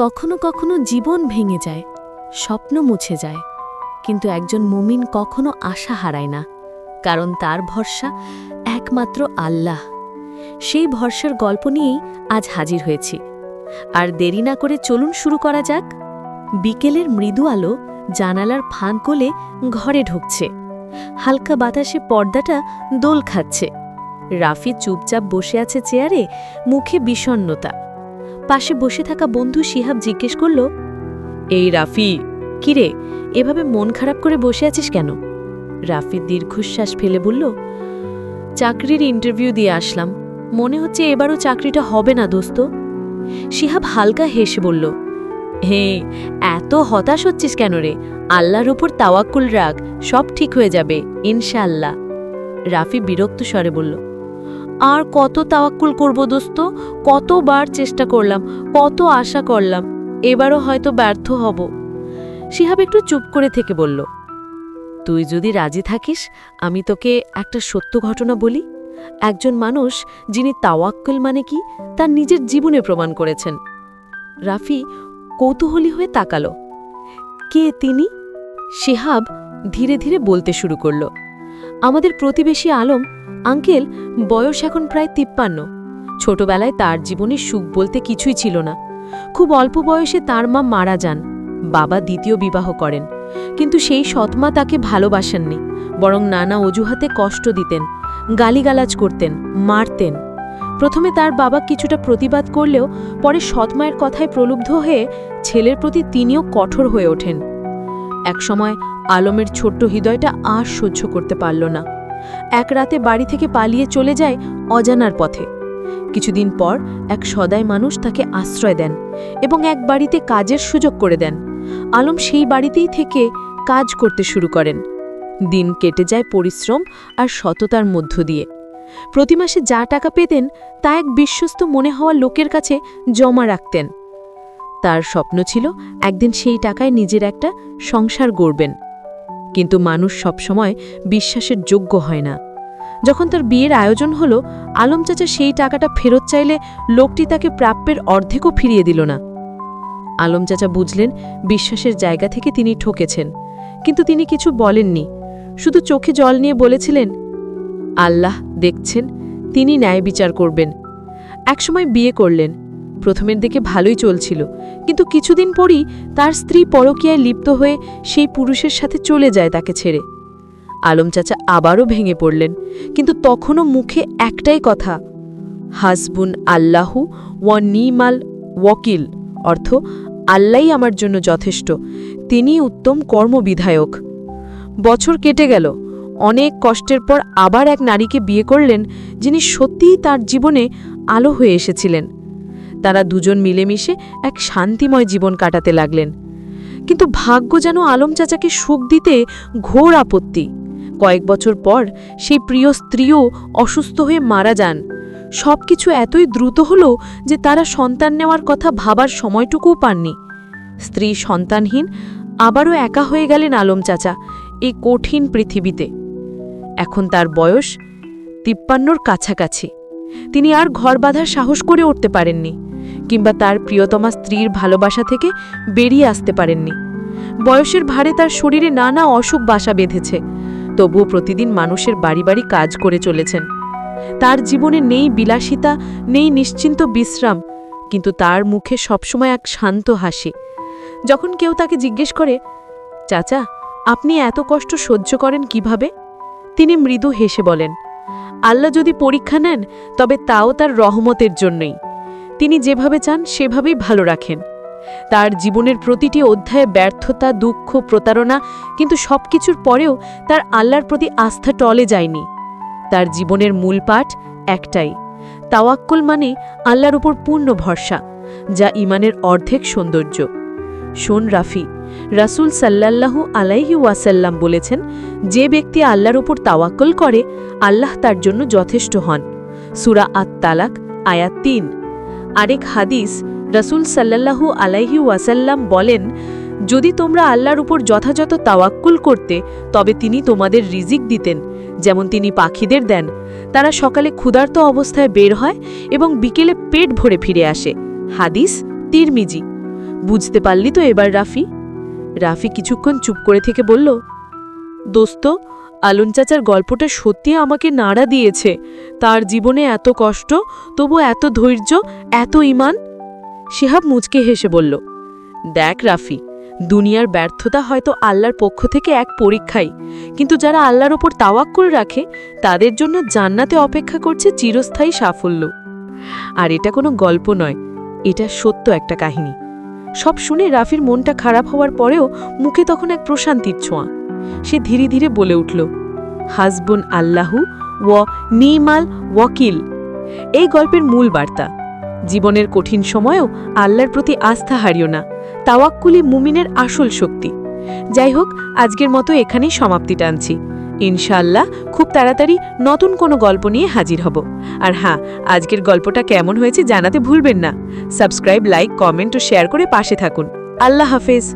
কখনো কখনো জীবন ভেঙে যায়, স্বপ্ন মুছে যায়। কিন্তু একজন মুমিন কখনো আশা হারায় না, কারণ তার ভরসা একমাত্র আল্লাহ। সেই ভরসার গল্প নিয়েই আজ হাজির হয়েছি। আর দেরি না করে চলুন শুরু করা যাক। বিকেলের মৃদু আলো জানালার ফাঁক গলে ঘরে ঢুকছে। হালকা বাতাসে পর্দাটা দোল খাচ্ছে। রাফি চুপচাপ বসে আছে চেয়ারে, মুখে বিষণ্ণতা। পাশে বসে থাকা বন্ধু শিহাব জিজ্ঞেস করল এই রাফি! কিরে এভাবে মন খারাপ করে বসে আছিস কেন? রাফি দীর্ঘশ্বাস ফেলে বলল চাকরির ইন্টারভিউ দিয়ে আসলাম। মনে হচ্ছে এবারও চাকরিটা হবে না দোস্ত। শিহাব হালকা হেসে বলল হে এত হতাশ হচ্ছিস কেন রে? আল্লাহর ওপর তাওয়াক্কুল রাখ সব ঠিক হয়ে যাবে ইনশাআল্লাহ। রাফি বিরক্ত স্বরে বলল আর কত তাওয়াক্কুল করব দোস্ত? কতবার চেষ্টা করলাম, কত আশা করলাম, এবারও হয়তো ব্যর্থ হব। শিহাব একটু চুপ করে থেকে বলল, তুই যদি রাজি থাকিস, আমি তোকে একটা সত্য ঘটনা বলি। একজন মানুষ যিনি তাওয়াক্কুল মানে কি, তার নিজের জীবনে প্রমাণ করেছেন। রাফি কৌতূহলী হয়ে তাকালো। কে তিনি? শিহাব ধীরে ধীরে বলতে শুরু করল, আমাদের প্রতিবেশী আলম আঙ্কেল, বয়স এখন প্রায় তিপ্পান্ন। ছোটবেলায় তার জীবনে সুখ বলতে কিছুই ছিল না। খুব অল্প বয়সে তার মা মারা যান, বাবা দ্বিতীয় বিবাহ করেন। কিন্তু সেই সৎমা তাকে ভালোবাসেননি, বরং নানা অজুহাতে কষ্ট দিতেন, গালিগালাজ করতেন, মারতেন। প্রথমে তার বাবা কিছুটা প্রতিবাদ করলেও পরে সৎমায়ের কথায় প্রলুব্ধ হয়ে ছেলের প্রতি তিনিও কঠোর হয়ে ওঠেন। একসময় আলমের ছোট্ট হৃদয়টা আর সহ্য করতে পারল না। এক রাতে বাড়ি থেকে পালিয়ে চলে যায় অজানার পথে। কিছুদিন পর এক সদাই মানুষ তাকে আশ্রয় দেন এবং এক বাড়িতে কাজের সুযোগ করে দেন। আলম সেই বাড়িতেই থেকে কাজ করতে শুরু করেন। দিন কেটে যায় পরিশ্রম আর সততার মধ্য দিয়ে। প্রতি মাসে যা টাকা পেতেন তা এক বিশ্বস্ত মনে হওয়া লোকের কাছে জমা রাখতেন। তার স্বপ্ন ছিল একদিন সেই টাকায় নিজের একটা সংসার গড়বেন। কিন্তু মানুষ সবসময় বিশ্বাসের যোগ্য হয় না। যখন তার বিয়ের আয়োজন হলো, আলম চাচা সেই টাকাটা ফেরত চাইলে লোকটি তাকে প্রাপ্যের অর্ধেকও ফিরিয়ে দিল না। আলম চাচা বুঝলেন, বিশ্বাসের জায়গা থেকে তিনি ঠকেছেন। কিন্তু তিনি কিছু বলেননি। শুধু চোখে জল নিয়ে বলেছিলেন, আল্লাহ দেখছেন, তিনি ন্যায় বিচার করবেন। একসময় বিয়ে করলেন। প্রথমের দিকে ভালোই চলছিল, কিন্তু কিছুদিন পরই তার স্ত্রী পরকীয়ায় লিপ্ত হয়ে সেই পুরুষের সাথে চলে যায় তাকে ছেড়ে। আলম চাচা আবারও ভেঙে পড়লেন, কিন্তু তখনও মুখে একটাই কথা, হাসবুন আল্লাহু ওয়া নিমাল ওয়াকিল, অর্থ আল্লাহই আমার জন্য যথেষ্ট তিনি উত্তম কর্মবিধায়ক। বছর কেটে গেল, অনেক কষ্টের পর আবার এক নারীকে বিয়ে করলেন যিনি সত্যিই তার জীবনে আলো হয়ে এসেছিলেন। তারা দুজন মিলেমিশে এক শান্তিময় জীবন কাটাতে লাগলেন। কিন্তু ভাগ্য যেন আলম চাচাকে সুখ দিতে ঘোর আপত্তি। কয়েক বছর পর সেই প্রিয় স্ত্রীও অসুস্থ হয়ে মারা যান। সব কিছু এতই দ্রুত হল যে তারা সন্তান নেওয়ার কথা ভাবার সময়টুকুও পাননি। স্ত্রী সন্তানহীন, আবারও একা হয়ে গেলেন আলম চাচা এই কঠিন পৃথিবীতে। এখন তার বয়স তিপ্পান্নর কাছাকাছি। তিনি আর ঘর বাঁধার সাহস করে উঠতে পারেননি। কিংবা তার প্রিয়তমা স্ত্রীর ভালোবাসা থেকে বেরিয়ে আসতে পারেননি। বয়সের ভারে তার শরীরে নানা অসুখ বাসা বেঁধেছে। তবুও প্রতিদিন মানুষের বাড়ি বাড়ি কাজ করে চলেছেন। তার জীবনে নেই বিলাসিতা, নেই নিশ্চিন্ত বিশ্রাম, কিন্তু তার মুখে সবসময় এক শান্ত হাসি। যখন কেউ তাকে জিজ্ঞেস করে, চাচা, আপনি এত কষ্ট সহ্য করেন কীভাবে? তিনি মৃদু হেসে বলেন, আল্লাহ যদি পরীক্ষা নেন, তবে তাও তার রহমতের জন্যই। তিনি যেভাবে চান, সেভাবেই ভালো রাখেন। তার জীবনের প্রতিটি অধ্যায়ে ব্যর্থতা, দুঃখ, প্রতারণা, কিন্তু সবকিছুর পরেও তার আল্লাহর প্রতি আস্থা টলে যায়নি। তার জীবনের মূল পাঠ একটাই। তাওয়াক্কুল মানে আল্লাহর উপর পূর্ণ ভরসা, যা ইমানের অর্ধেক সৌন্দর্য। শোন রাফি, রাসূল সাল্লাল্লাহু আলাইহি ওয়াসাল্লাম বলেছেন, যে ব্যক্তি আল্লাহর উপর তাওয়াক্কল করে, আল্লাহ তার জন্য যথেষ্ট হন। সুরা আত তালাক আয়াত তিন। আরেক হাদিস রসুল সাল্লাল্লাহু আলাইহি ওয়াসাল্লাম বলেন, যদি তোমরা আল্লাহর উপর যথাযথ তাওয়াক্কুল করতে, তবে তিনি তোমাদের রিজিক দিতেন, যেমন তিনি পাখিদের দেন। তারা সকালে ক্ষুধার্ত অবস্থায় বের হয় এবং বিকেলে পেট ভরে ফিরে আসে। হাদিস তিরমিজি। বুঝতে পারলি তো এবার রাফি? রাফি কিছুক্ষণ চুপ করে থেকে বলল, দোস্ত আলন চাচার গল্পটা সত্যি আমাকে নাড়া দিয়েছে। তার জীবনে এত কষ্ট, তবু এত ধৈর্য, এত ইমান? শিহাব মুচকে হেসে বলল, দেখ রাফি, দুনিয়ার ব্যর্থতা হয়তো আল্লাহর পক্ষ থেকে এক পরীক্ষাই। কিন্তু যারা আল্লাহর ওপর তাওয়াক্কুল রাখে, তাদের জন্য জান্নাতে অপেক্ষা করছে চিরস্থায়ী সাফল্য। আর এটা কোনো গল্প নয়, এটা সত্য একটা কাহিনী। সব শুনে রাফির মনটা খারাপ হওয়ার পরেও মুখে তখন এক প্রশান্তির ছোঁয়া। সে ধীরে ধীরে বলে উঠল, হাসবুন আল্লাহু ও নিমাল ওয়াকিল। এই গল্পের মূল বার্তা, জীবনের কঠিন সময়েও আল্লাহর প্রতি আস্থা হারিও না, তাওয়াক্কুলি মুমিনের আসল শক্তি। যাই হোক, আজকের মতো এখানেই সমাপ্তি টানছি। ইনশাআল্লাহ খুব তাড়াতাড়ি নতুন কোনো গল্প নিয়ে হাজির হব। আর হ্যাঁ আজকের গল্পটা কেমন হয়েছে জানাতে ভুলবেন না। সাবস্ক্রাইব, লাইক, কমেন্ট ও শেয়ার করে পাশে থাকুন। আল্লাহ হাফেজ।